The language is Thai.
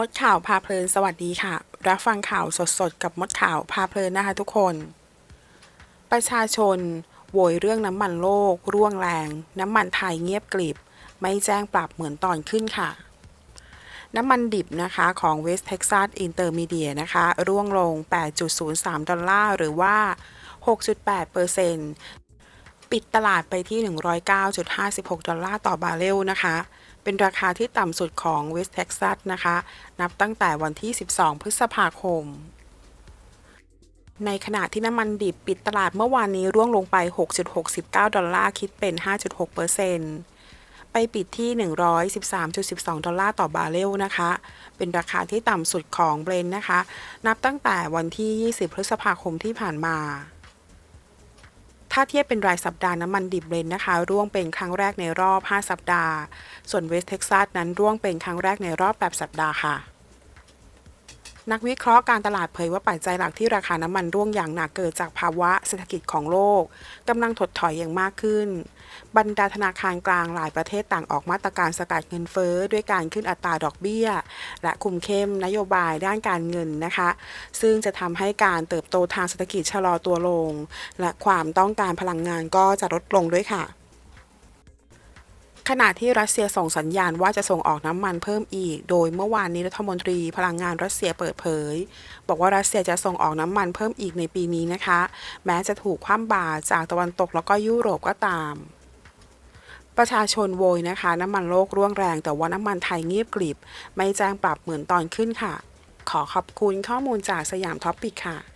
มดข่าวพาเพลินสวัสดีค่ะ รับฟังข่าวสดๆ กับมดข่าวพาเพลินนะคะทุกคน ประชาชนโวยเรื่องน้ำมันโลก ร่วงแรง น้ำมันไทยเงียบกริบ ไม่แจ้งปรับเหมือนตอนขึ้นค่ะ น้ำมันดิบนะคะของ West Texas Intermediate นะคะ ร่วงลง 8.03 ดอลลาร์ หรือว่า 6.8เปอร์เซ็นต์ปิดตลาดไปที่ 109.56 ดอลลาร์ต่อบาร์เรลนะคะ เป็นราคาที่ต่ำสุดของ West Texas นะคะ นับตั้งแต่วันที่ 12 พฤษภาคม ในขณะที่น้ำมันดิบปิดตลาดเมื่อวานนี้ร่วงลงไป 6.69 ดอลลาร์ คิดเป็น 5.6เปอร์เซ็นต์ไปปิดที่ 113.12 ดอลลาร์ต่อบาร์เรลนะคะ เป็นราคาที่ต่ำสุดของเบรนนะคะ นับตั้งแต่วันที่ 20 พฤษภาคมที่ผ่านมา ถ้าเทียบเป็นรายสัปดาห์น้ำมันดิบเบรนนะคะ ร่วงเป็นครั้งแรกในรอบ 5 สัปดาห์ ส่วนเวสเท็กซัสนั้นร่วงเป็นครั้งแรกในรอบ 8 สัปดาห์ค่ะ นักวิเคราะห์การตลาดเผยว่าปัจจัยหลักที่ราคาน้ำมันร่วงอย่างหนักเกิดจากภาวะเศรษฐกิจของโลกกำลังถดถอยอย่างมากขึ้น บรรดาธนาคารกลางหลายประเทศต่างออกมาตรการสกัดเงินเฟ้อด้วยการขึ้นอัตราดอกเบี้ย และคุมเข้มนโยบายด้านการเงินนะคะ ซึ่งจะทำให้การเติบโตทางเศรษฐกิจชะลอตัวลง และความต้องการพลังงานก็จะลดลงด้วยค่ะ ขณะที่รัสเซียส่งสัญญาณว่าจะส่งออกน้ำมันเพิ่มอีก โดยเมื่อวานนี้รัฐมนตรีพลังงานรัสเซียเปิดเผย บอกว่ารัสเซียจะส่งออกน้ำมันเพิ่มอีกในปีนี้นะคะ แม้จะถูกคว่ำบาตรจากตะวันตกแล้วก็ยุโรปก็ตามประชาชนโวยนะคะ น้ำมันโลกร่วงแรง แต่ว่าน้ำมันไทยเงียบกริบ ไม่แจ้งปรับเหมือนตอนขึ้นค่ะ ขอขอบคุณข้อมูลจากสยามท็อปปิกค่ะ